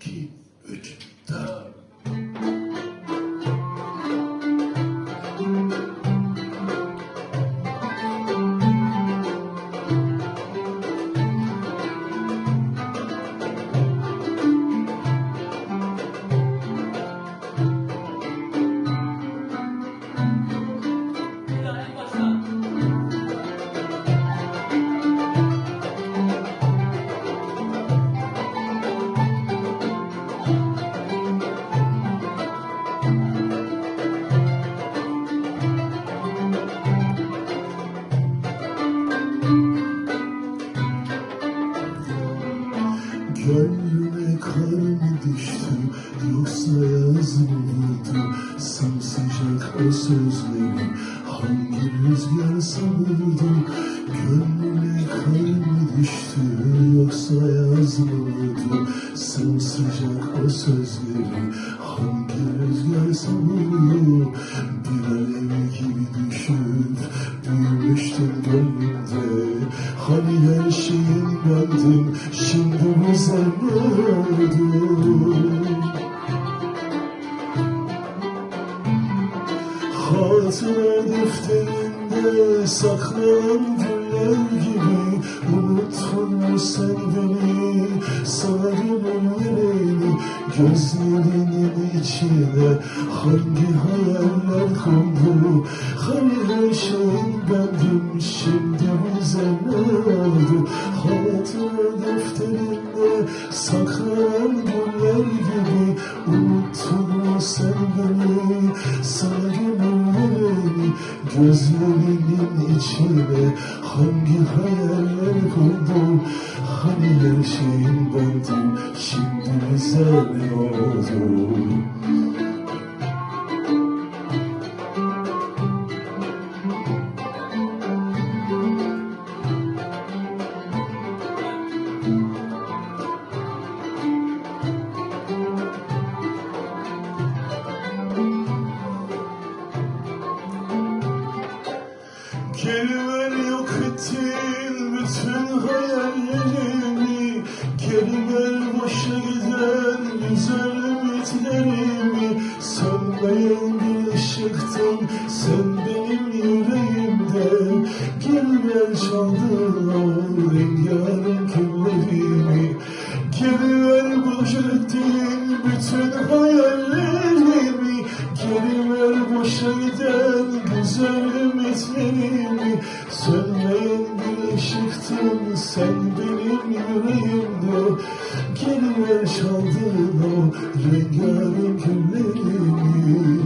keep Gönlüme kar mı düştü yoksa yaz mı vurdu Sımsıcak o sözleri hangi rüzgar savurdu Gönlüme kar mı düştü yoksa yaz mı vurdu Sımsıcak o sözleri hangi rüzgar savurdu Bir alev gönlümde Hani her şeyin bendim şimdi ne oldu Hatıra defterinde saklanan güller gibi Unuttun mu sen beni? Sana gönül vereni Gözlerinin içine hangi hayaller kondu Hani her şeyin bendim şimdi bize ne oldu? Hatıra defterinde saklanan güller gibi Unuttun mu sen beni. Sana Gözlerinin içine hangi hayaller kondu Hani her şeyin bendim şimdi bize ne oldu Geliver yok ettin bütün hayallerimi. Geliver boşa giden güzel ümitlerimi. Sönmeyen bir ışıktın sen benim yüreğimde. Geliver çaldın o rengarenk günlerimi Geliver boşa ettin bütün hayallerimi sen benim yüreğimde Geliver çaldın o rengarenk günlerimi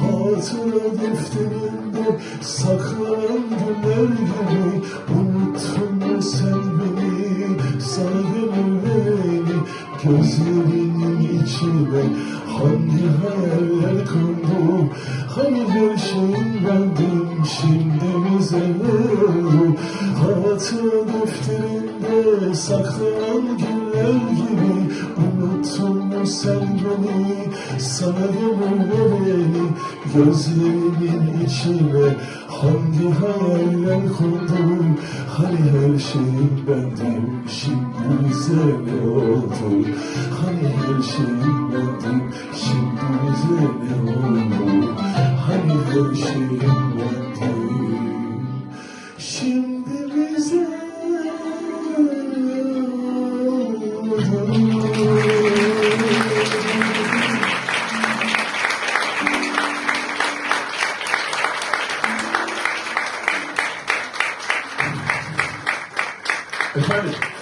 Hatıra defterinde saklanan günler gibi Unuttun mu sen beni, sana gönül vereni Gözlerinin içine hangi hayaller kondu Hani her şeyin bendim şimdi bize ne Hatıra defterinde saklanan günler gibi Unuttun mu sen beni, sana gönül vereni Gözlerinin içine hangi hayaller kurdum Hani her şeyin bendim şimdi bize ne oldu? Hani her şeyin bendim şimdi bize ne oldu? Hani her şeyin It's funny.